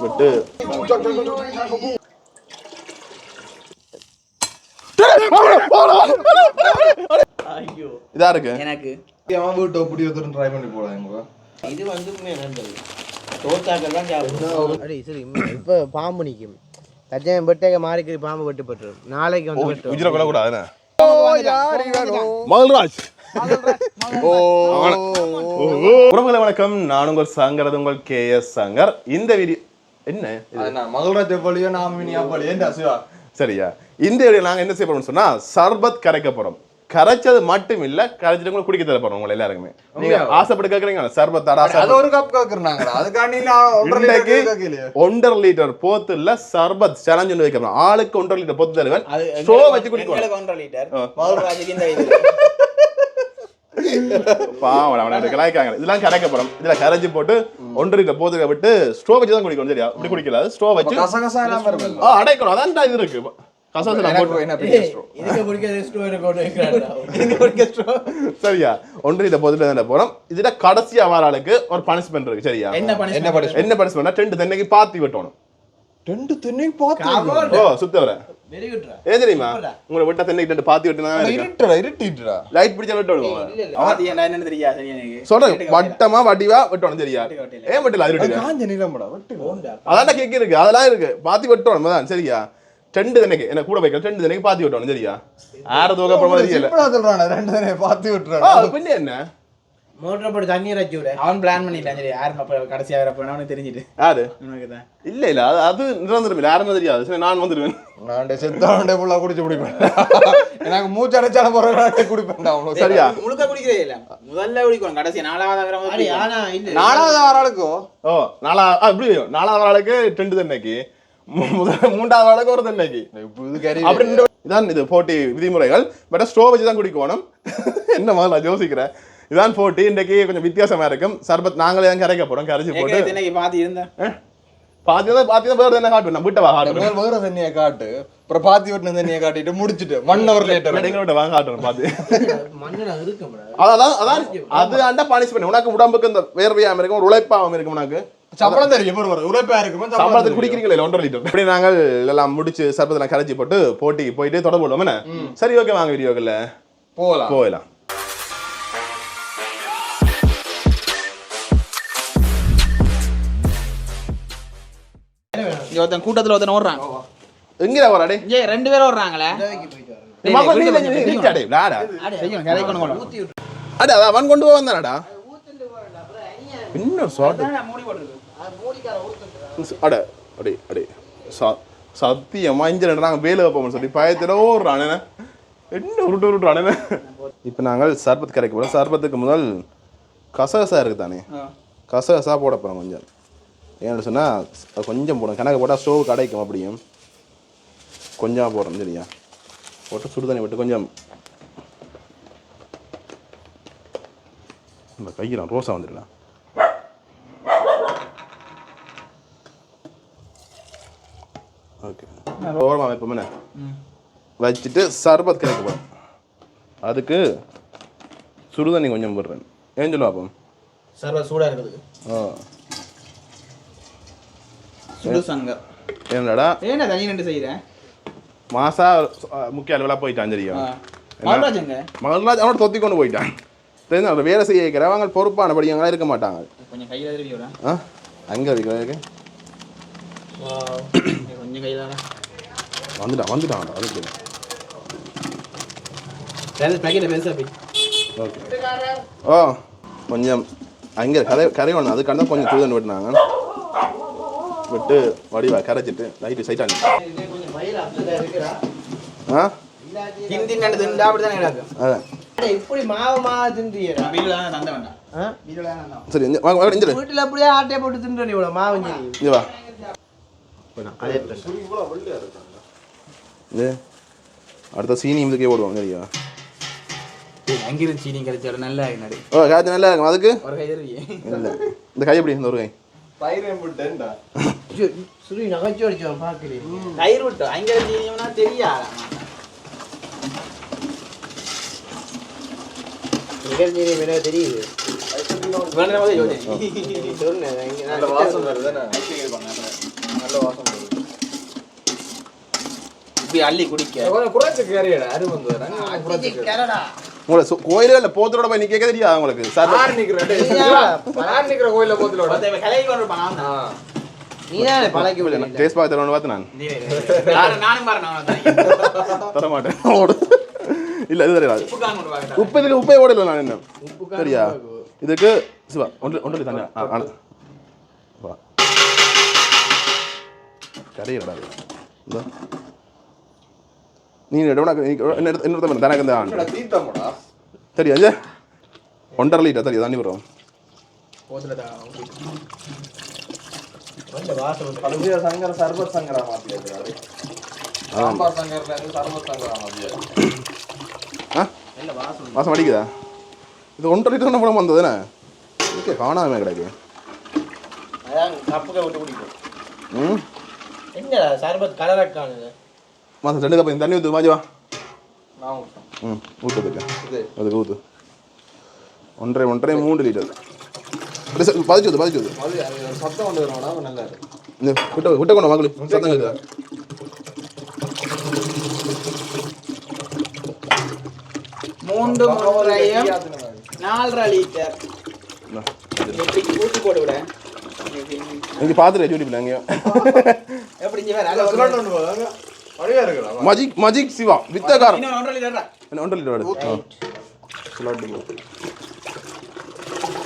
விட்டு ஐயோ. இதா இருக்கு. எனக்கு. வீட்டு அப்படி ஒருத்தர் ட்ரை பண்ணி போடாங்க இது வந்து நல்லது தோத்தாக்கள் தான் சாப்பிடும் அடி சரி இப்போ பாம்பு நிற்கும் தச்சன் வெட்டக மாறிக்கு பாம்பு வெட்டுப்பட்டு நாளைக்கு வந்து வெட்டும். உஜிர கொள்ள கூடாது மகள்ராஜ். ஓ. உறவுகளை வணக்கம். நான் உங்கள் சங்கரது உங்கள் கே எஸ் சங்கர். இந்த வீடியோ என்ன? மகள்ராஜ் எப்படியோ நாம இனி அப்படி ஏன்டா சிவா சரியா. இந்த வீடியோ நாங்க என்ன செய்ய போறோம்னு சொன்னா சர்பத் கரைக்க போறோம். கரைச்சது மட்டும் இல்ல கரைச்சிட்டு குடிக்க தர போறோம் உங்களை எல்லாருக்குமே. நீங்க ஆசைப்பட்டு கேக்குறீங்க சர்பத் அது ஒரு கப் கேக்குறாங்க அதுக்காண்டி ஒன்றரை லிட்டர் போத்துல சர்பத் சேலஞ்ச் ஒன்று வைக்கிறோம் ஆளுக்கு ஒன்றரை லிட்டர் போத்து தருவன். ஸ்ட்ரோ வச்சு எங்களுக்கு ஒன்றரை லிட்டர் ஆ. மகள்ராஜுக்கு இந்த இது பாவம் அவனை கலாய்க்காங்க இதெல்லாம் கரைக்க போறோம் இதுல கரைச்சி போட்டு ஒன்றரை போத்துக்க விட்டு ஸ்ட்ரோ வச்சு தான் குடிக்கணும் சரியா? இப்படி குடிக்கல. ஸ்ட்ரோ வச்சு அடைக்கணும். அதான் இது இருக்கு. ஸ்டோ. சரியா? போத்துட்டு தான் போறோம். இதுல கடைசியா வர ஆளுக்கு ஒரு பனிஷ்மெண்ட் இருக்கு சரியா? என்ன பனிஷ்மெண்ட் ரெண்டு தென்னைக்கு பாத்தி வெட்டணும். ரெண்டு தென்னையும் பார்த்து ஓ சுத்தவர. வெரி குட்ரா ஏன் தெரியுமா? உங்களை விட்டா பாத்தி வெட்டினா இருட்டுடா இருட்டிட்டுடா. லைட் பிடிச்சா வெட்ட விடுவோம் பாத்தி தெரியாது சொல்றேன் வட்டமா வடிவா வெட்டணும் வெட்டல. ஏன் வெட்டல? அது வெட்டுங்க காஞ்ச நிலம்படா வெட்டு அதான் இருக்கு அதெல்லாம் இருக்கு. பாத்தி வெட்டணும் தான் சரியா? ரெண்டு தினைக்கு என்ன கூட வைக்கல ரெண்டு தினைக்கு பாத்தி வெட்டணும் சரியா? ஆறு தோக அப்புறமா தெரியல. சொல்றானே ரெண்டு தென்னையை பார்த்து ஆ, விட்டுறான் பின்ன என்ன? மோட்டர் போட்டு தண்ணி வச்சு விட. அவன் பிளான் பண்ணிட்டான் சரி யாரும் அப்ப கடைசியா வர போனா அவனுக்கு தெரிஞ்சுட்டு. யாரு? உனக்கு தான். இல்ல இல்ல அது அது நிரந்தரம் இல்ல யாருன்னு தெரியாது. சரி நான் வந்துடுவேன் நான் செத்தாண்டே ஃபுல்லா குடிச்சு குடிப்பேன் எனக்கு மூச்சு அடைச்சால போறேன் குடிப்பேன்டா அவ்வளோ சரியா? முழுக்க குடிக்கிறதே இல்ல. முதல்ல குடிக்கணும் கடைசி நாலாவது வர இல்ல. நாலாவது வர ஆளுக்கோ? ஓ நாலா ஆ, இப்படி நாலாவது ஆளுக்கு ரெண்டு தென்னைக்கு மூ- முதல் மூன்றாவது ஆளுக்கு ஒரு தென்னைக்கு இப்போ இது கறி அப்படி இந்த- இதான் இது போட்டி விதிமுறைகள். பட் ஸ்டோ வச்சு தான் குடிக்கணும் என்ன மாதிரி நான் யோசிக்கிறேன். இதான் போட்டி. இன்றைக்கு கொஞ்சம் வித்தியாசமா இருக்கும். சர்பத் நாங்களே தான் கரைக்க போறோம். கரைச்சி போட்டு. ஏற்கனவே தினைக்கு பாத்தி இருந்தேன் வேறு என்ன நான் வீட்டை வா முதல் வேற தண்ணியை காட்டு. அப்புறம் பாத்தி விட்டு தண்ணியை காட்டிட்டு முடிச்சிட்டு ஒன் ஹவர் லேட்டர் எங்களோட வாங்க காட்டுறேன் பாத்து மண்ணுல இருக்கும்டா அதான் அதான் அது ஆண்டா பனிஷ்மெண்ட் உனக்கு உடம்புக்கு இந்த வேர்வையாம இருக்கும் ஒரு உழைப்பாம இருக்கும் உனக்கு. சம்பளம் தெரியும் ஒரு ஒரு உழைப்பா இருக்குமே சம்பளத்துக்கு. குடிக்கிறீங்களே ஒன்றரை லிட்டர்? இப்படி நாங்கள் எல்லாம் முடிச்சு சர்பத்தில் கரைச்சி போட்டு போட்டிக்கு போயிட்டு தொடர்பு என்ன? சரி ஓகே வாங்க வீடியோக்கல்ல போகலாம். போயிடலாம் இங்க ஒருத்தன் கூட்டத்துல ஒருத்தன் ஓடுறான். எங்க வராடே ஏ ரெண்டு பேரும் ஓடுறாங்களே. அட, அவன் கொண்டு போக வந்தானடா. இன்னொரு போடுறது அட, அடே, அடே. ச- சத்தியமா இங்க ரெண்டு நாங்க வேலை வைப்போம்னு சொல்லி பயத்துல ஓடுறான் என்ன? என்ன உருட்டு உருட்டுறான் என்ன? இப்ப நாங்கள் சர்பத் கரைக்க போறோம். சர்பத்துக்கு முதல் கசகசா இருக்கு தானே கசகசா போட போறோம் கொஞ்சம். ஏன்னு சொன்னா அது கொஞ்சம் போடும் கணக்கு போட்டா ஸ்டோவ் கடைக்கும் அப்படியும். கொஞ்சம் போடுறோம் சரியா? போட்டு சுடு தண்ணி விட்டு கொஞ்சம். இந்த கையில் ரோசா வந்துடலாம் ஓகே. ஓரமா வைப்போம் வச்சுட்டு சர்பத் கிடைக்க போகிறோம் அதுக்கு சுடு தண்ணி கொஞ்சம் போடுறேன். ஏன் சொல்லுவா அப்போ? சர்வ சூடா இருக்குது ஆ. சுடு சங்கம் என்னடா? ஏன்னா தனி ரெண்டு செய்யறேன் மாசா முக்கிய அளவில் போயிட்டான் சரியா மகராஜங்க மகன்ராஜ் அவனோட தொத்தி கொண்டு போயிட்டான். தெரிஞ்சு அவன் வேலை செய்ய வைக்கிற அவங்க பொறுப்பானபடி அங்கே இருக்க மாட்டாங்க. கொஞ்சம் கையில ஆ? அங்கே வைக்கிறதுக்கு கொஞ்சம் கையில வந்துட்டான் வந்துட்டான் அதுக்கு ஓகே. ஓ கொஞ்சம் அங்கே கரை கரை ஒன்று அதுக்காண்ட கொஞ்சம் தூதன் விட்டுனாங்க. விட்டு வடிவா கரைச்சிட்டு லைட்டு சைட்டாங்க ஆ? இப்படி மாவு மாவு தின்றியடா வீட்டுல தான் தந்த வேண்டாம் ஆ? வீட்டுல தான் தந்தோம் சரி இங்க வாங்க வாங்க இஞ்சிரு வீட்டுல அப்படியே ஆட்டையை போட்டு தின்று இவ்வளவு மாவு இங்கே வா. இது அடுத்த சீனி இதுக்கே ஓடுவாங்க சரியா அங்கிருந்து சீனி கிடைச்சோட நல்லா ஓ காய்ச்சி நல்லா இருக்கும். அதுக்கு? ஒரு கை இல்லை. இந்த கை எப்படி? இந்த ஒரு கை? சுரி நகைச்சு அடிச்சோம் பாக்குறேன் தயிர் விட்டு அங்க சீனியம்னா தெரியாது நிகழ்ச்சி எனக்கு தெரியுது அந்த வாசம் நல்ல வாசம் வருது. இப்படி அள்ளி குடிக்க குறைச்சு கேரியடா அரு வந்து நாங்க குறைச்சு கேரி. உங்களை சு- கோயிலே இல்லை போத்தரோட போய் நிற்க தெரியாது உங்களுக்கு சார் நிக்கிற கோயில்ல போத்துலோட கலை கொண்டு இருப்பான் அவன் ஆ. தான். நீ தானே பழக்கி விடல டேஸ்ட் பார்த்து தரணும்னு பார்த்து நான். நானும் பாருங்க. தர மாட்டேன் ஓடு. இல்லை இது தெரியாது உப்பு இதுக்கு உப்பே ஓடல நான் என்ன? சரியா? இதுக்கு சிவா ஒன்று ஒன்று தண்ணி வா. கரையிடா இந்த. நீ எடவனா என்ன தனக்கு இந்த ஆண்டு? சரியா இது? ஒன்றரை லிட்டர் சரியா தண்ணி வரும். கடைசியா சங்கர சர்பத் சங்கரா மாத்தியாச்சு. சாம்பார் சங்கர்ல இருந்து சர்பத் சங்கரா மாத்தியாச்சு. ஆ? மாதம் அடிக்குதா? இது ஒன்றரை லிட்டர் என்ன படம் வந்ததுண்ணே ஓகே காணாமல் கிடக்கு. கப்புக்க விட்டு குடிக்கும். ம்? என்னடா சர்பத் கலரக்கானது மாதம் ரெண்டு கப் தண்ணி ஊற்று மாஜி வா. நான் விட்டேன். ம் ஊற்றுறதுக்கு இது. அதுக்கு ஊற்று ஒன்றரை ஒன்றரை மூன்று லிட்டர். பதிச்சு ஊற்று பதிச்சு ஊற்று அது அது சத்தம் கொண்டு அப்ப நல்லா விட்ட விட்ட கொண்டு மகளி சத்தம் கேட்குதா மூன்று மூன்றையும் நாலரை லிட்டர் போட்டு விட. இங்கே எப்படி வேற இருக்குடா, வா. மஜிக் மஜிக் சிவா வித்தகாரம் இன்னும் ஒன்றரை லிட்டர் ஒன்றரை லிட்டர்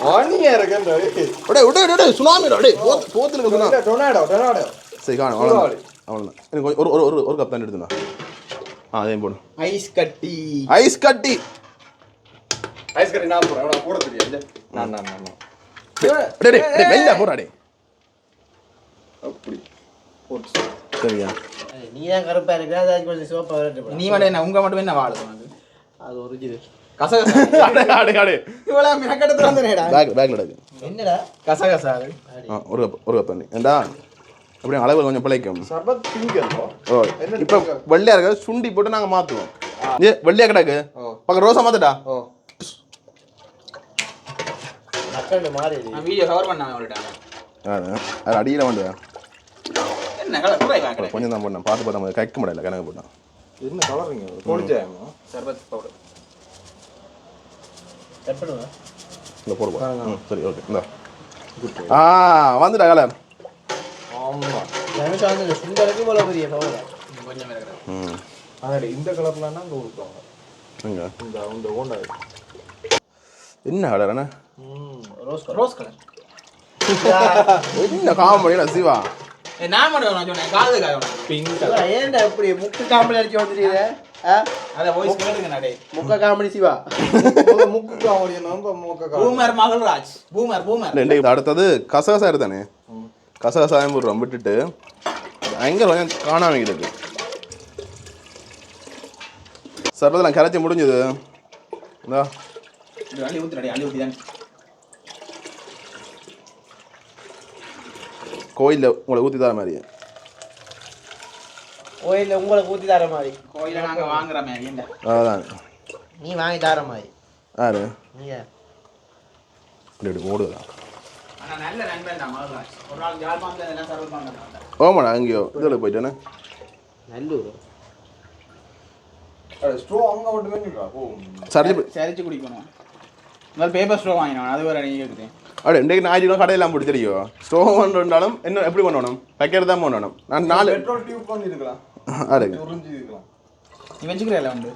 அடே விடு விடு, சுனாமி அடே போத்துல இருக்க சுனாமி. சரி காணும் அவ்வளோதான் எனக்கு ஒரு ஒரு ஒரு ஒரு கப் தண்ணி எடுத்துண்ணா ஆ அதையும் போடு ஐஸ் கட்டி ஐஸ் கட்டி ஐஸ் கட்டி நான் உனக்கு போட தெரியாது. நான், நான், நான், நான். டே டே டே மெல்ல போடா டே அப்படி. போட்டு. சரியா நீ தான் கருப்பா இருக்கிற கொஞ்சம் சிவப்பா நீ மட்டும் என்ன உங்க மட்டும் என்ன வாழுது அது கசகசா ஒரு கப் ஒரு கப் தண்ணி. ஏண்டா? அப்படியே அளவு கொஞ்சம் பிழைக்கும். இப்போ வெள்ளையா இருக்க சுண்டி போட்டு நாங்க மாத்துவோம். ஏ வெள்ளையா கிடக்கு. பக்கம் ரோசா மாத்துடா. அடியில் வந்து கொஞ்சம் தான் போட்டேன். பார்த்து பார்த்தா கைக்க முடியல கணக்கு போட்டேன். என்ன கலருங்க? சர்பத் பவுடர் இந்த போடு போ. ம் சரி ஓகே இந்த. ஆ வந்துடா கலர் ஆமா. எனக்கு வந்து இந்த சுண்டலுக்கு போல பெரிய கவலை. கொஞ்சம் இருக்கிறேன் ம். அதாடி, இந்த கலர்லன்னா அங்க. எங்க? இந்த இந்த ஓண்டா. என்ன கலர் என்ன? ம். ரோஸ் ரோஸ் கலர் என்ன காமெடியா சிவா? ஏ நான் மட்டும் சொன்னேன் காது கலர் ஏன்டா இப்படி முக்கு காமெடி அடிச்சு வந்துட்டீங்க? முக்க காமெடி சிவா. மூக்க காணும். பூமர் மகள்ராஜ். பூமர் பூமர் ரெண்டு அடுத்தது கசகசா எடுத்தானே கசகசாயம் போடுறோம் விட்டுட்டு அங்கே கொஞ்சம் காணாம இருக்கு சர்பதெல்லாம் கரைச்சி முடிஞ்சது. இந்தா. அள்ளி அள்ளி தான் கோயிலில் உங்களை ஊற்றி தர மாதிரி கோயில்ல உங்களுக்கு ஊத்தி தர மாதிரி. கோயில நாங்க வாங்குற மாதிரி அதான் நீ வாங்கி தர மாதிரி. யாரு? நீங்க. இப்படி இப்படி ஓடுதா நல்ல நண்பன் தான் ஒரு நாள் ஜாழ்ப்பாணத்துல எல்லாம் சர்வத் பண்ணாங்க ஓமாடா அங்கேயோ இதில் போயிட்டேனே நல்லூர். straw அங்க மட்டுமே. சரிச்சு சரிச்சு குடிக்கணும். முதல்ல பேப்பர் ஸ்ட்ரோ வாங்கினோம் அது வேற நீ இருக்குது அப்படி இன்றைக்கு ஞாயிற்றுக்கிழமை கடையெல்லாம் தெரியும் ஸ்டோவ் பண்ணுறாலும் என்ன எப்படி பண்ணணும் பேக்கெட் தான் பண்ணணும் நான் நாலு பெட்ரோல் டியூப் பண்ணி இருக்கலாம் நீ வச்சுக்கிறல வந்து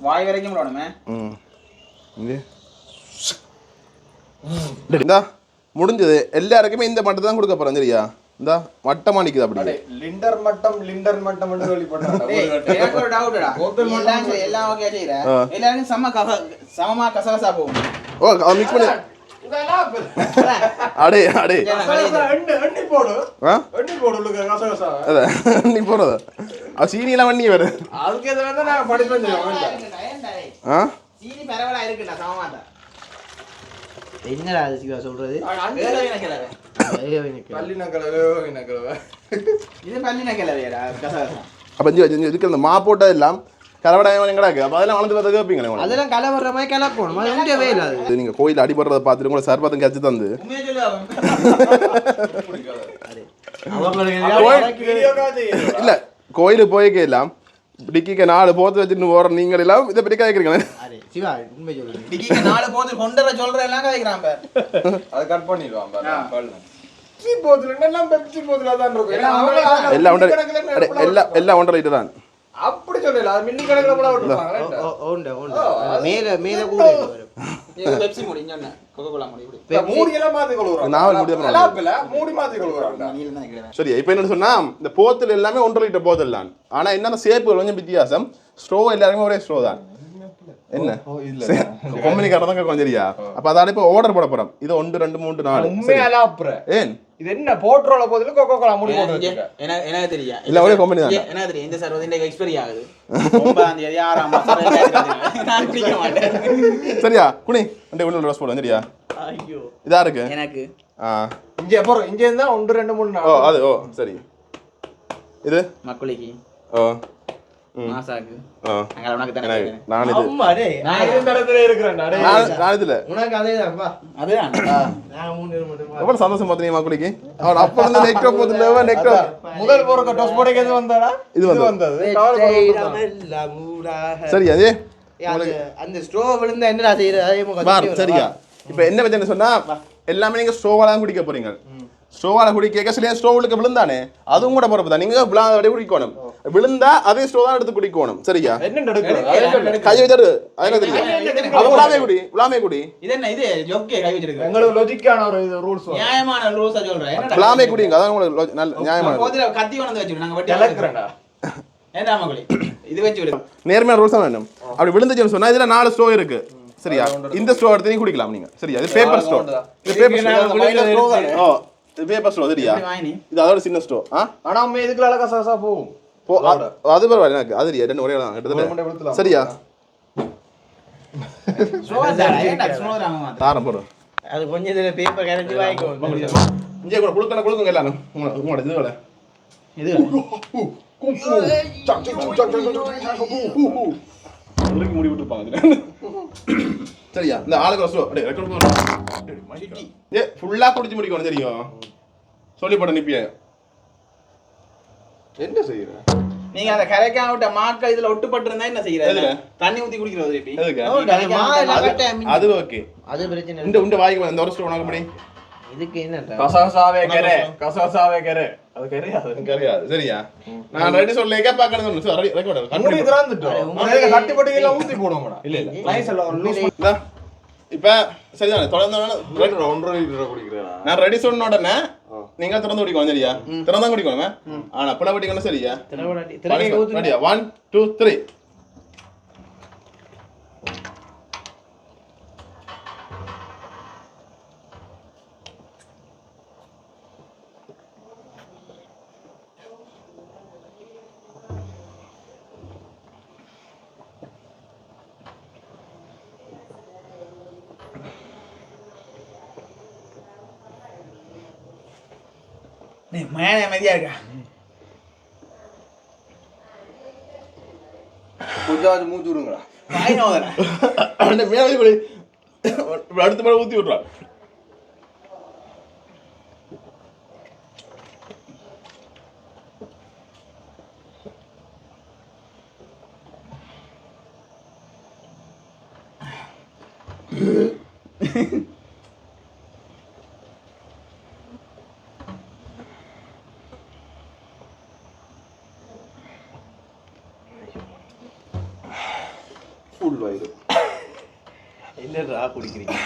வாய் வரைக்கும் விடணுமே இந்தா முடிஞ்சது எல்லாருக்குமே இந்த மட்டும் தான் கொடுக்க போகிறேன் சரியா இந்தா மட்டமாக நிற்குது அப்படி லிண்டர் மட்டம் லிண்டர் மட்டம் மட்டும் எனக்கு ஒரு மட்டும் எல்லாம் ஓகே செய்யற. எல்லாருக்கும் சம கச சமமா கசகசா போகும் ஓ அதை மிக்ஸ் பண்ணி அடே அடே. எண்ணி போடு. எண்ணி அத. சீனியெல்லாம் வண்ணி வேறு. அதுக்கு எது வந்து நான் படிப்பேன் செய்வேன் ஆ சீனி பரவலா இருக்குடா சமமாட்டா என்னடா அது சிவா சொல்றது? இது அப்போ இதுக்கு இந்த மா போட்டது எல்லாம் கலவடாயம் எங்கடாக்கு அப்போ அதெல்லாம் வளர்ந்து பார்த்து கேட்பீங்களே. அதெல்லாம் கலை வர்ற மாதிரி கலப்பணும் அது உண்டவே இல்லை அது இது நீங்க கோயில் அடிபடுறத பார்த்துட்டு உங்களை சர்பத்தம் கச்சு தந்து. இல்ல கோயிலுக்கு போய்க்கே எல்லாம் டிக்கிக்க நாலு போத்து வச்சுட்டு போற நீங்கள் எல்லாம் இதை பற்றி கேட்குறீங்களே அரே சிவா உண்மை சொல்லுங்க டிக்கிக்கு நாலு போது கொண்டுற சொல்ற எல்லாம் கதைக்கிறான் பார் அதை கட் பண்ணிடுவான் எல்லாம் ஒன்றரை அடே, எல்லாம் எல்லாம் ஒன்றரை லிட்டர் தான் அப்படி சொல்லல அது மின்னி கணக்குல கூட உண்டு மேல மேல கூட வரும். பெப்சி முடி இங்க கொக்கோ கோலா முடி இப்படி மூடி எல்லாம் மாத்தி கொள்ளுறாங்க நாவல் முடியாம மூடி மாத்தி கொள்ளுறாங்க நீல தான் நிக்கிறேன் சரி இப்போ என்ன சொன்னா இந்த போத்தில் எல்லாமே ஒன்றரை லிட்டர் போத்தல் தான். ஆனா என்னன்னா சேப்புகள் கொஞ்சம் வித்தியாசம்? ஸ்ட்ரோ எல்லாருமே ஒரே ஸ்ட்ரோ தான். என்ன? கொம்பனிக்காரன் தான் கொஞ்சம் சரியா அப்ப அதால இப்போ ஆர்டர் போட போறோம். இது ஒன்று ரெண்டு மூன்று நாலு. உண்மையால அப்புறம் ஏன்? இது என்ன போட்ரோல போதில கொக்கோ கோலா மூடி போட்டு எனக்கு தெரியும் இல்ல, ஒரே company தான். எனக்கு தெரியும் இந்த சார் வந்து இன்னைக்கு எக்ஸ்பைரி ஆகுது. ஒன்பதாம் தேதி ஆறாம் மாசம். நான் குடிக்க மாட்டேன். சரியா? குனி ரெண்டு ஒன்று ரோஸ் போடுவோம் சரியா ஐயோ. இதா இருக்கு? எனக்கு. ஆ. இங்க போறோம் இங்க இருந்தா ஒன்று ரெண்டு மூணு ஓ நாலு அது ஓ சரி. இது? மக்குளிக்கு. ஓ. சந்தோஷம் பார்த்தீங்க அப்ப நெக்டோ போதுல நெக்டோ முதல் போற டோஸ் போடைக்கு எது வந்தாடா இது வந்தது. சரி அதே? அந்த- விழுந்தா என்னடா செய்யறது? சரியா. இப்போ என்ன பிரச்சனை சொன்னா எல்லாமே நீங்க ஸ்டோவால தான் குடிக்க போறீங்க. ஸ்டோவால குடிக்க சில ஸ்டோவுக்கு விழுந்தானே? அதுவும் கூட பொறுப்பு தான் நீங்க விழாத குடிக்கணும். விழுந்தா அதே ஸ்டோ தான் எடுத்து குடிக்கணும் சரியா? கை வச்சாரு. அது விழாமே குடி விழாமே குடி. இது என்ன இது ஜொக்கே கை வச்சிருக்கு எங்களுக்கு லொஜிக்கான ஒரு இது ரூல்ஸ் நியாயமான ரூல்ஸா சொல்றேன். என்னடா? விழாமே குடிங்க அதான் உங்களுக்கு லோ- நல்ல நியாயமான போதில கத்தி கொண்டு வந்து வச்சிரு நாங்க வெட்டி கிளக்குறேன்டா ஏன்டா மகளி? இது வச்சு விடு. நேர்மையான ரூல்ஸ் தான் வேணும். அப்படி விழுந்துச்சுன்னு சொன்னா இதுல நாலு ஸ்டோ இருக்கு. சரியா? இந்த ஸ்டோ எடுத்து நீங்க குடிக்கலாம் நீங்க. சரியா? இது பேப்பர் ஸ்டோ இது பேப்பர் ஸ்டோ ஓ பேப்பர் ஸ்டோ சரியா? இது அதோட சின்ன ஸ்டோ ஆனா இதுக்குள்ள அழகா சசா போகும். போ அது- பரவாயில்ல எனக்கு அது இல்லையா ரெண்டு ஒரே தான் கிட்டத்தட்ட. சரியா? தாரம் போடுறோம் அது கொஞ்சம் இதுல பேப்பர் கரைஞ்சி வாங்கிக்கோ. இங்கே கூட கொடுக்கணும் கொடுக்குங்க எல்லாரும். உங்களோட உங்களோட இது வேலை இது மூடி விட்டுருப்பாங்க. சரியா? இந்த ஆளுக்கு ஸ்லோ அப்படியே ரெக்கார்ட் போடுறோம் ஏ ஃபுல்லாக குடிச்சு முடிக்கணும் தெரியும். சொல்லி போட நிப்பிய என்ன செய்யற? நீங்க அந்த கரைக்காம விட்ட மாக்கள் இதுல ஒட்டுப்பட்டு இருந்தா என்ன செய்யறது? தண்ணி ஊத்தி குடிக்கிறது அது அது ஓகே. அது பிரச்சனை இந்த உண்டு வாய்க்கு இந்த ஒரு ஸ்லோ உனக்கு படி இதுக்கு என்னடா? கசகசாவே கரை. கசகசாவே கரை. அது கரையாது. கிடையாது சரியா? நான் ரெடி சொல்ல பார்க்கணும் சொன்னேன் ரெடி ரெக்கார்ட் மூடி திறந்துட்டோம். அதுக்கு கட்டி போட்டு எல்லாம் ஊத்தி போடுவோம்டா. இல்ல இல்ல. நைஸ் எல்லாம் லூஸ் இந்தா, இப்ப சரிதானே? தொடர்ந்து ஒன்றரை லிட்டர் குடிக்கிறேன் நான். ரெடி சொன்ன உடனே நீங்க திறந்து குடிக்கணும் சரியா திறந்தா குடிக்கணும் ஆனா பிள்ளை குடிக்கணும் சரியா? திரவடாட்டி திரவை நீ மயான அமைதியா இருக்கா. கொஞ்சம் மூச்சு அந்த மேலே அடுத்த முறை ஊத்தி விட்றா. குடிக்கிறீங்க.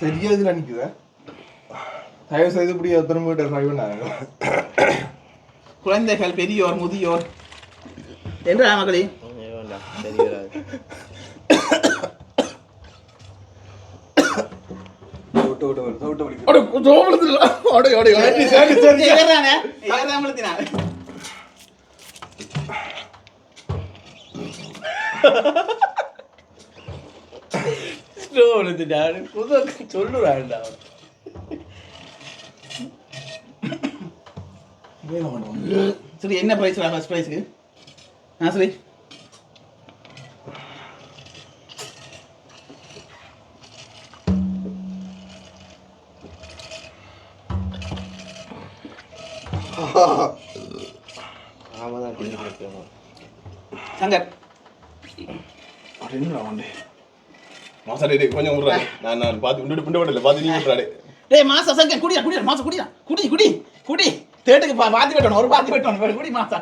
சரியா இதுல நிக்குதா. தயவு செய்து இப்படி திரும்ப ட்ரை பண்ணாங்க குழந்தைகள் பெரியோர் முதியோர். என்று மகளி வேண்டாம் சரி வராது விட்டு விட்டு விட்டு விட்டு விட்டு அட எடுத்துட்டாரு புது சொல்லுறான்டா சரி என்ன ப்ரைஸ் ஃபர்ஸ்ட் ப்ரைஸ்க்கு ஆ சரி என்னடா அவன்டே மாசாடே டேய் கொஞ்சம் விட்றாரு நான் நான் பார்த்து விட்டுட்டு பிண்டு விடல. பார்த்து நீ விட்றாடே டேய். மாசா சங்கர் குடிடா குடிடா மாசா குடிடா குடி குடி குடி. தேட்டுக்கு பா பாத்தி வெட்டணும் ஒரு பாத்தி வெட்டணும். குடி மாசா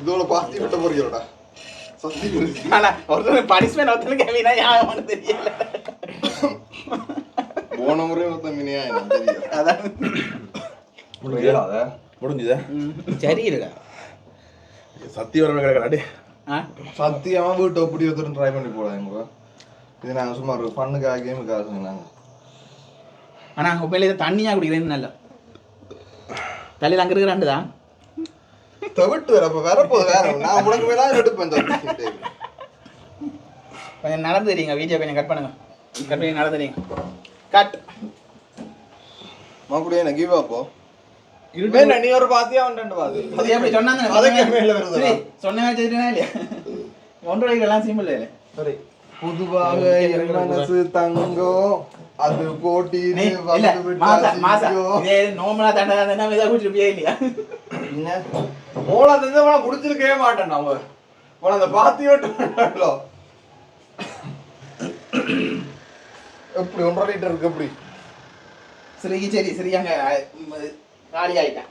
இதோட பாத்தி விட்ட போறீங்களா ஒருத்தர் பனிஷ்மெண்ட் ஒருத்தருக்கு கவினா யாரும் தெரியல. போன முறை மொத்தம் மினியா அதான் முடிஞ்சுதா? சரி இல்லைடா சத்தியவரம் கிடக்கிறாடே ஆ? சத்தியமா வீட்டு அப்படி ஒருத்தர் ட்ரை பண்ணி போடாங்க இது நாங்க சும்மா ஒரு ஃபண்ணுக்காக கேமுக்காக சொன்னாங்க. ஆனா உண்மையிலே இது தண்ணியா குடிக்கிறேன்னு நல்ல தலையில் அங்க இருக்கிறாண்டு தான் தவிட்டு வேற அப்ப வரப்போது வேற நான் உனக்கு வேணா எடுப்பேன். கொஞ்சம் நடந்து தெரியுங்க. வீடியோ கொஞ்சம் கட் பண்ணுங்க. கட் பண்ணி நடந்து தெரியுங்க. கட் மாக்குடியே நான் கிவ் அப்போ இருப்பேன் நீ ஒரு பாத்தியா ஒன்று பாத்து அது எப்படி சொன்னாங்க? அதுக்கு மேல வருதா? சொன்ன மாதிரி இல்லையா? எல்லாம் சிம்பிள் இல்லை சரி. பொதுவாக என் மனசு தங்கம் அது போட்டி மாசா மாசா. இதே நோமலா தண்டா தண்டா இதாக குடிச்சிருப்பியா இல்லையா மோளா தந்தவனா குடிச்சிருக்கவே மாட்டேன் நம்ம உன அந்த பாத்தி விட்டு எப்படி ஒன்றரை லிட்டர் இருக்கு எப்படி? சரி சரி சரி அங்க காலி ஆயிட்டான்.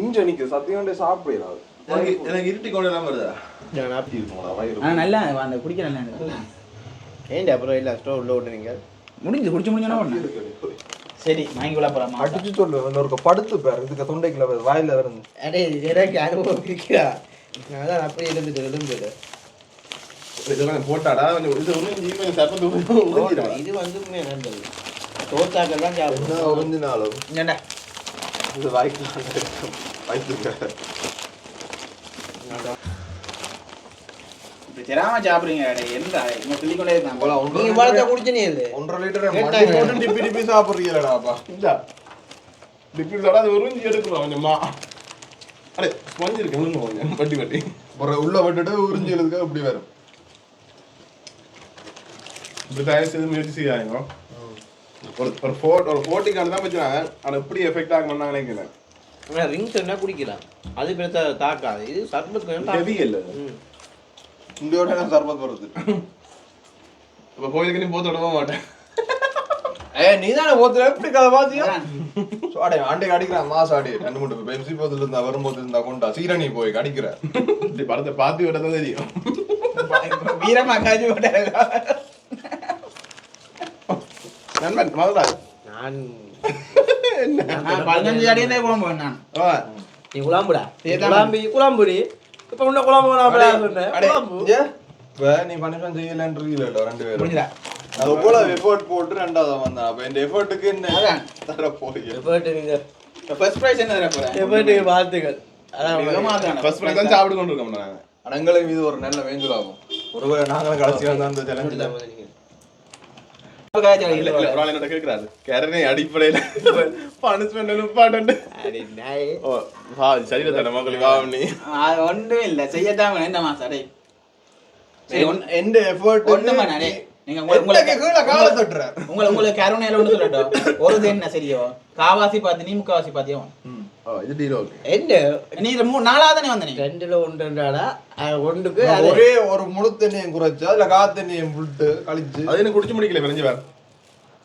இங்க நிக்கு சத்தியம் சாப்பிடாது எனக்கு எனக்கு இருட்டி கொண்டு எல்லாம் வருதா? நல்லா அந்த குடிக்க நல்லா இருக்கு. ஏன்டா அப்புறம் இல்லை ஸ்டோவ் உள்ள விட்டுறீங்க முடிஞ்சு குடிச்சு முடிஞ்சோன்னா சரி வாங்கி விட போறேன் மாசா. அடிச்சு சொல்லு இன்னொரு படுத்து பேர். இதுக்கு தொண்டைக்குள்ள வாயில வருது அடே இது எனக்கு அனுபவம் இருக்கிறா நான் தான் அப்படியே எழுந்துட்டு எழுந்துட்டு இதெல்லாம் போட்டாடா. இது உறிஞ்சிடா. இது வந்து நல்லது? தோத்தாக்கள் தான் என்ன உறிஞ்சினாலும். இந்தாண்டா. இது வாய்க்கு வாய்க்கு தெரியாம. என்ன சொல்லிக்கொண்டே நீங்க ஒன்றரை லிட்டர் குடிச்சனே இல்லை ஒன்றரை லிட்டர் கேட்டாங்க. மண்டி போட்டு டிப்பி டிப்பி சாப்பிடுறீங்களாடாப்பா இந்தா. லிக்விட் சோடா அது உறிஞ்சி எடுக்கணும் கொஞ்சமா. அடே ஸ்பஞ்ச் இருக்கு விழுங்க கொஞ்சம் வட்டி வட்டி. ஒரு உள்ள விட்டுட்டு உறிஞ்சி இப்படி வரும். இப்படி தயவு செய்து முயற்சி செய்யாங்க ஒரு ஒரு ஃபோர்ட் ஒரு ஃபோர்ட்டிக்கான தான் வச்சுருக்காங்க ஆனால் எப்படி எஃபெக்ட் ஆகணும்னு நான் நினைக்கிறேன். ரிங்ஸ் என்ன குடிக்கலாம். அது பெருசா தாக்காது. இது சர்பத். ஹெவி இல்லை. இந்தியோட நான் சர்பத் வருது இப்போ கோயிலுக்கு நீ போத்து விடவே மாட்டேன். ஏ நீ தானே போத்துல? எப்படி கதை பாத்தியா அடே ஆண்டே அடிக்கிறான் மாச அடி ரெண்டு மூணு பெப்சி போத்துல இருந்தா வரும்போது இருந்தா கொண்டா. சீரணி போய் அடிக்கிற இப்படி படத்தை பார்த்து தெரியும். வீரமா போட்டாரு நண்பன் முதல்ல. நான் பதினஞ்சு அடியே குழம்பு நான். நீ குழம்புடா. குழம்பு குழம்புடி. இப்ப உன்ன குழம்பு நான் சொன்னேன் இப்ப நீ பனிஷ்மெண்ட் செய்யலன்றீங்களோ ரெண்டு பேரும். அது போல எஃபோர்ட் போட்டு ரெண்டாவது வந்தான். அப்ப இந்த எஃபோர்ட்டுக்கு என்ன. தர போய் எஃபர்ட் நீங்க ஃபர்ஸ்ட் பிரைஸ் என்ன தர போறேன்? எஃபர்ட்டுக்கு வாழ்த்துக்கள். அதான். ஃபர்ஸ்ட் ப்ரைஸ் தான் சாப்பிட்டு கொண்டு இருக்கோம் நாங்கள் அடங்களுக்கு இது ஒரு நல்ல வேஞ்சலாகும் ஒருவேளை நாங்களும் கடைசி வந்தா அந்த சேலஞ்சில் காய்ச்சி இல்ல அடிக்கல. இல்ல ஒரு ஆள் என்னோட கேட்கிறாரு கேரனே அடிப்படையில பனிஷ்மெண்ட் நிப்பாட்டு அடி நாயே ஓ வா சரியில்லை தானே மக்களுக்கு வா நீ அது ஒன்றும் இல்ல செய்யத்தான் சரி எந்த எஃபோர்ட் ஒண்ணுமா நீங்க உங்க- உங்களுக்கு உங்களுக்கு கருணையில ஒண்ணு சொல்லட்டும் ஒரு என்ன சரியோ காவாசி பார்த்து நீ முக்காவாசி பார்த்தியோ ஓ இது டீல் ஓகே என்ன நீ இது மூணு நாலாவது வந்த நீ ரெண்டுல ஒன்றுக்கு நான் அது ஒரே ஒரு முழு தண்ணியும் குறைச்சு அதுல காத்தண்ணியும் விட்டு கழிச்சு அது என்ன குடிச்சு முடிக்கல விரைஞ்சு வேற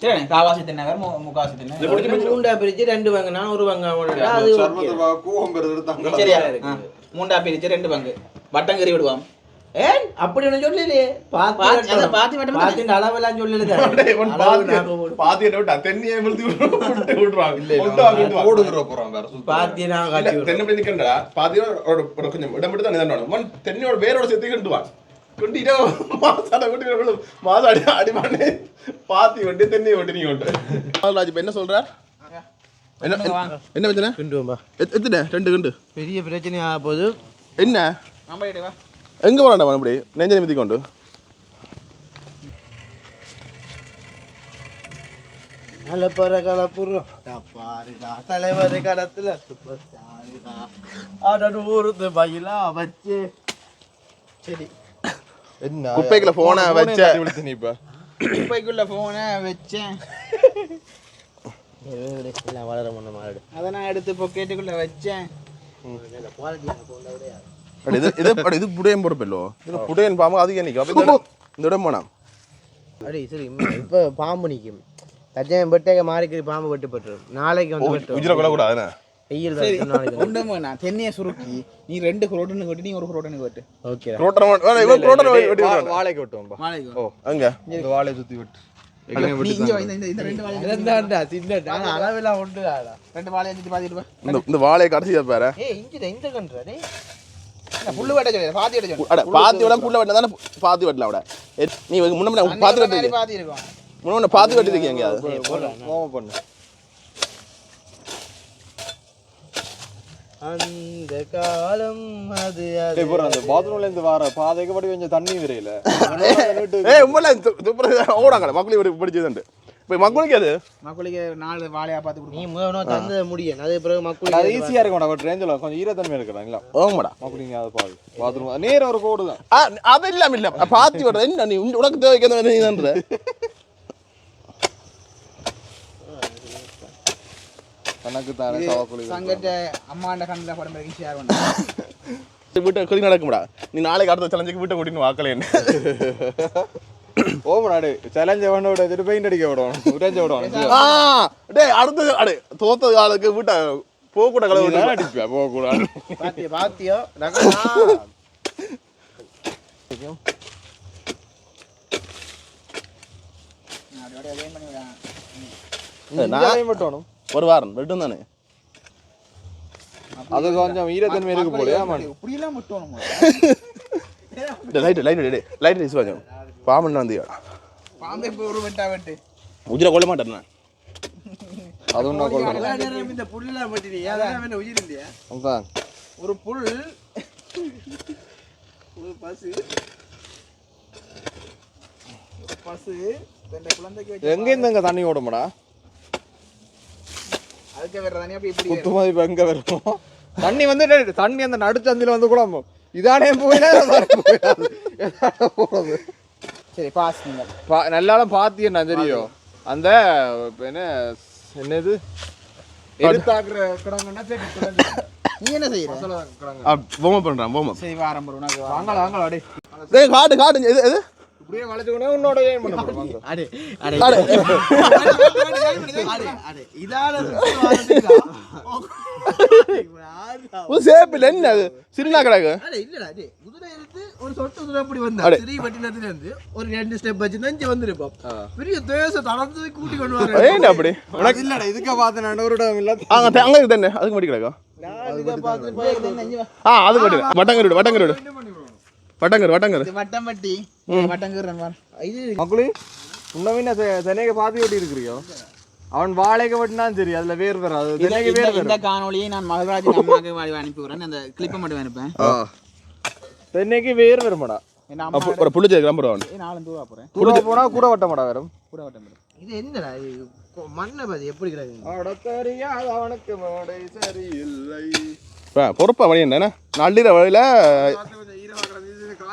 சரி காவாசி தின்னவர் முக்காவாசி இது தின்ன குடிச்சு முடிச்சு மூண்டா பிரிச்சு ரெண்டு வாங்கினா ஒரு வாங்க அது okay. கூவம் தங்க சரியா. மூண்டா பிரிச்சு ரெண்டு பங்கு வட்டங்கறி விடுவான் ஏன்? அப்படி ஒன்று சொல்லலையே பாத்தி பாத்தி பாத்தி அளவெல்லாம் சொல்லல பாத்தி தென்னியை விழுத்து விட்டு விட்டுறாங்க இல்லை ஓடுகிற போறான் வேற பாத்தி என்ன சொல்றார் என்ன என்ன பிரச்சனை? எத்தனை? ரெண்டு பெரிய பிரச்சனை ஆக போகுது. என்ன? எங்க போறாண்டா மறுபடி? நெஞ்ச நிமித்தி கொண்டு. அலப்பற கலப்புறோம் பாருடா தலைவர் கடத்துல சூப்பர் ஸ்டாருடா அட ஊருது பயிலா வச்சு. சரி. என்ன? குப்பைக்குள்ள போனை வச்ச நீ இப்ப? குப்பைக்குள்ள போனை வச்சேன். வளர முன்ன மாடு அதை நான் எடுத்து பொக்கெட்டுக்குள்ள வச்சேன். இது இது அட, இது புடையன் பொறுப்பல்லோ இது புடையன் பாம்பு அதிகம் நிற்கும் அப்ப இந்த இடம்- இந்த இடம் போனா? அடி சரி இப்போ பாம்பு நிற்கும் தஜயம் வெட்டேக மாறிக்கு பாம்பு வெட்டுப்பட்டுரும் நாளைக்கு வந்து வெட்டும் உஜிர கொள்ள கூடாது வெயில் தான் நான் தென்னையை சுருக்கி நீ ரெண்டு குரோட்டனு வெட்டு நீ ஒரு குரோட்டனுக்கு வெட்டு. ஓகே. புரோட்டனை இவன் புரோட்டனை வெட்டி விடுறான். வாழைக்கு விட்டுவோம்பா ஓ அங்க? இந்த வாழையை சுத்தி விட்டு. இந்த வாழை வாழையை பாத்திட்டு வா இந்த இந்த கடைசி பாரு. கன்றா புல்லு வெட்ட சொல்லி பாத்தி வெட்ட சொல்லி அட பாத்தி விட புள்ள வெட்டினா தானே பாத்தி வெட்டலாம் விட நீ முன்ன பாத்தி வெட்டி பாத்தி இருக்கும். முன்ன பாத்தி வெட்டி இருக்கீங்க பண்ணு. அந்த காலம் அது அது. டேய் போற அந்த பாத்ரூம்ல இருந்து வர பாதைக்கு படி கொஞ்சம் தண்ணி விரையில. ஏய் உம்மல துப்புற ஓடாங்கடா பிடிச்சதுண்டு இப்போ மக்களுக்கு அது மக்களுக்கு நாலு வாழையா பார்த்து நீ கொடுக்கும் முதல்ல தந்து முடியும் அது பிறகு அது மக்கள் ஈஸியா இருக்கும் ஒரு ரேஞ்சில் கொஞ்சம் ஈரத்தன்மை இருக்கிறாங்களா ஓங்கடா அப்படிங்க அதை பாரு. பாத்ரூம் நேர ஒரு கோடு தான். அது இல்லாம இல்ல. பாத்தி விடுறது. என்ன நீ உன் உனக்கு தேவைக்கு நீ தான்ற தனக்கு தானே சவாக்குழி சங்கட்ட அம்மாண்ட கண்ணில் படம் ஷேர் பண்ண வீட்டை கிளி நடக்கும்டா. நீ நாளைக்கு அடுத்த சேலஞ்சுக்கு வீட்டை கூட்டின்னு வாக்கலேன்னு. ஓ வீட்டை பாத்தியோ நான் ஒரு வாரம் ரெண்டும் தானே அது கொஞ்சம் ஈரத்தன்மை இருக்கு போலயா இப்படியெல்லாம் முட்டணும் லைட் லைட் டே லைட் ரைஸ் வாங்க பாம்பு வந்து பாம்பே இப்போ ஒரு வெட்டா வெட்டு. உஜிர கொள்ள மாட்டேன். நான் அதுவும் நான் கொள்றேன் இந்த புல்லாம் மட்டும் ஏதாவது உயிர் இல்லையா? அதான். ஒரு புல் ஒரு பசு ஒரு பசு ரெண்டு குழந்தைக்கு வச்சு எங்க தண்ணி ஓடுமாடா? அதுக்கு வேற தனியா போய் இப்படி குத்து மதிப்பு எங்க வரும் தண்ணி வந்து தண்ணி அந்த நடுச்சந்தில வந்து கூட இதானே போயினா போறது. சரி பாஸ் நீங்கள் பா- நல்லாலும் பாத்தி என்ன தெரியும். அந்த என்ன என்னது? எடுத்தாக்குற கிடங்குன்னா சரி. நீ என்ன செய்யற. பொம்மை பண்றான் பொம்மை சரி வாரம் வாரம். வாங்கலாம் வாங்கலாம் அடே டேய் காட்டு காட்டு இது இது? இப்படியே வளைச்சுக்கணும் உன்னோட ஏன் பண்ண. அடே அடே அடே. இதால சேப்பில் என்ன அது? சின்ன கிடக்கு. அடே இல்லடா அடே. குதிரை எடுத்து ஒரு சொட்டு குதிரை அப்படி வந்தா? இருந்து ஒரு ரெண்டு ஸ்டெப் வச்சு நஞ்சு வந்திருப்போம் பெரிய தேச தளர்ந்து கூட்டி கொண்டு வர ஏன் அப்படி? உனக்கு இல்லடா இதுக்க பார்த்து இடம் இல்ல. அங்க த- அங்க இருக்கு தானே அதுக்கு மடி கிடக்கும். ஆ அது மடி வட்டங்கரு வட்டங்கரு வட்டங்கரு வட்டங்கரு. இது வட்டம் வட்டி வட்டங்கிறேன் பாரு. இது மக்களே உன்னவின தெனைக்கு பாத்தி ஓட்டி இருக்கிறியோ? அவன் வாழைக்கு வெட்டினான் சரி அதுல வேர் வராது இந்த- தெனைக்கு வேர் இந்த காணொளியை நான் மகராஜ் அம்மாவுக்கு வாடி அனுப்பி விடுறேன். அந்த கிளிப்பை மட்டும் அனுப்பேன் தென்னைக்கு வேர் வருமாடா ஒரு புளிச்ச கிளம்புற அவன். நாலும் தூரா போறேன். கூட போனா கூட வட்டமாடா வரும் கூட வட்டம் இது என்னடா இது? மண்ணை பாதி எப்படி கிடக்குங்க அடத்தறியாத அவனுக்கு மேடை சரியில்லை. பொறுப்பா வழி என்ன? நள்ளிர வழியில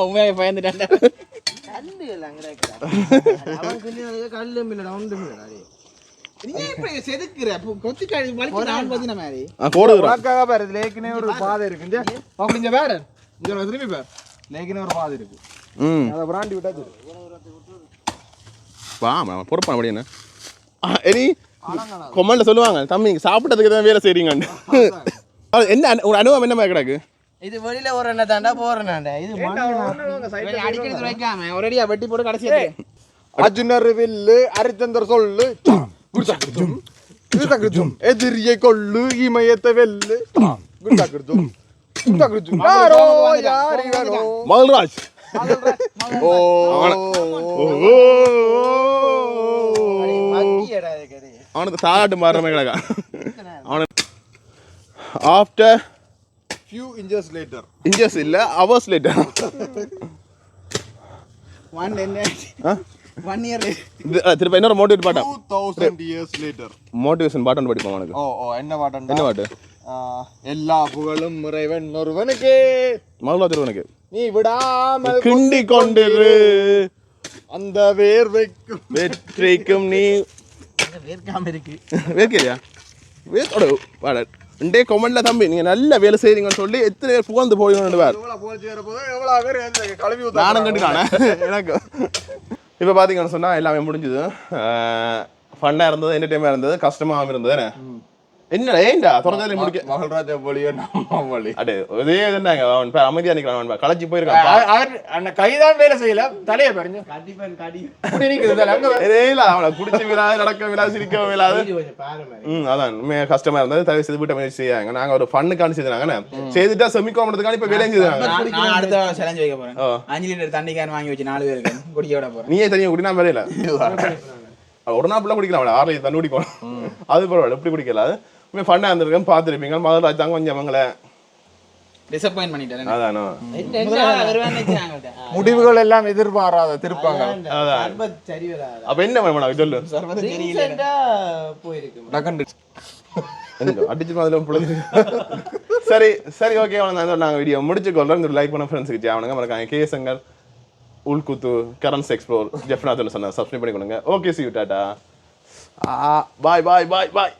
உண்மையாக பயந்துட்டேன் கல்லு அவன் சொல்லி கல்லு பாரு இதுல ஏற்கனவே ஒரு பாதை இருக்கு இங்க அப்படி இங்க திரும்பி பாரு. ஒரு பாதை இருக்கு. அதை பிராண்டி விட்டா சரி. வா பொறுப்பான வழி என்ன? இனி கொமெண்ட்ல சொல்லுவாங்க தம்பி சாப்பிட்டதுக்கு தான் வேலை செய்றீங்கன்னு. அது என்ன அனு- ஒரு அனுபவம் என்ன மாதிரி கிடக்கு? இது வெளியில ஒரு என்ன தாண்டா போறேன்டா இது அடிக்கடி வைக்காம ஒரேடியா வெட்டி போட்டு கடைசியா அர்ஜுனர் வில்லு அரிச்சந்தர் சொல்லு. எதிரியை கொள்ளு இமயத்தை வெல்லு. மகள்ராஜ். ஓ. அவனுக்கு தாளாட்டு மாறுற மாதிரி கிடக்கா அவனுக்கு after few inches later. Inches இல்ல அவர்ஸ் லேட்டர் ஒன் என்ன ஒன் இயர் திருப்ப இன்னொரு மோட்டிவேட் பாட்டம் 2000 years later. மோட்டிவேஷன் பாட்டன் படிப்போம் அவனுக்கு. ஓ ஓ என்ன பாட்டா என்ன பாட்டு? எல்லா புகழும் இறைவன் ஒருவனுக்கு. மகள்ராஜ் உனக்கு நீ விடாமல் கிண்டி கொண்டிரு. அந்த வேர்வைக்கும் வெற்றிக்கும் நீ வேர்க்கலையா? வேர்த்தோட வாட. இண்டே கொமெண்ட்ல தம்பி நீங்க நல்ல வேலை செய்றீங்கன்னு சொல்லி எத்தனை பேர் புகழ்ந்து கழுவி ஊத்த நானும் கண்டுக்கானே. எனக்கு. இப்போ பார்த்தீங்கன்னு சொன்னா எல்லாமே முடிஞ்சுது. ஃபன்னாக இருந்தது என்டர்டைமாக இருந்தது கஷ்டமாகவும் இருந்தது என்ன? என்னடா ஏன்டா? திறந்தாலே முடிக்க மகள்ராஜா போலியோ நம்ம போலி. அடே இதே இதுனாங்க அவன் பேர் அமைதியா நிக்கிறான் அவன் களைச்சி போயிருக்கான் பா. அவர் அந்த கைதான் வேலை செய்யல தலைய பாருங்க கடி. இல்ல அவனை குடிச்சு விழாது நடக்க விழாது சிரிக்க மாதிரி. ம் அதான் உண்மையாக கஷ்டமா இருந்தது. தயவு செய்து வீட்டை முயற்சி செய்யாங்க நாங்க ஒரு ஃபண்ணுக்காண்டி செய்தாங்க செய்துட்டா செமிக்கோமன்றதுக்காண்டி இப்போ வேலையும் செய்தாங்க அடுத்த சேலஞ்ச் வைக்க போறேன். அஞ்சு லிட்டர் தண்ணி கேன் வாங்கி வச்சு நாலு பேருக்கு குடிக்க விட போறேன். நீயே தனியாக குடி நான் வரையில ஒரு நாள் பிள்ளை குடிக்கலாம் அவளை ஆறு தண்ணி குடிக்கணும் அது பரவாயில்ல எப்படி குடிக்கல உண்மையாக ஃபன்னாக இருந்திருக்கேன் பார்த்துருப்பீங்க. மதுராஜ் தாங்க கொஞ்சம் அவங்கள பண்ணிட்டேன். அதானோ? முடிவுகள் எல்லாம் எதிர்பாராத திருப்பாங்க. அப்ப என்ன வேணும் சொல்லு. போயிருக்கு. அடிச்சு மாதிரி பிள்ளைங்க சரி சரி ஓகே நாங்கள் வீடியோ முடிச்சுக்கொள்றோம். இந்த லைக் பண்ண ஃப்ரெண்ட்ஸுக்கு அவனுங்க மறக்காங்க கேசங்கர் உள்குத்து கரன்ஸ் எக்ஸ்ப்ளோர் ஜெஃப்னாத்னு சொன்ன சப்ஸ்கிரைப் பண்ணி கொடுங்க okay see tata bye bye bye bye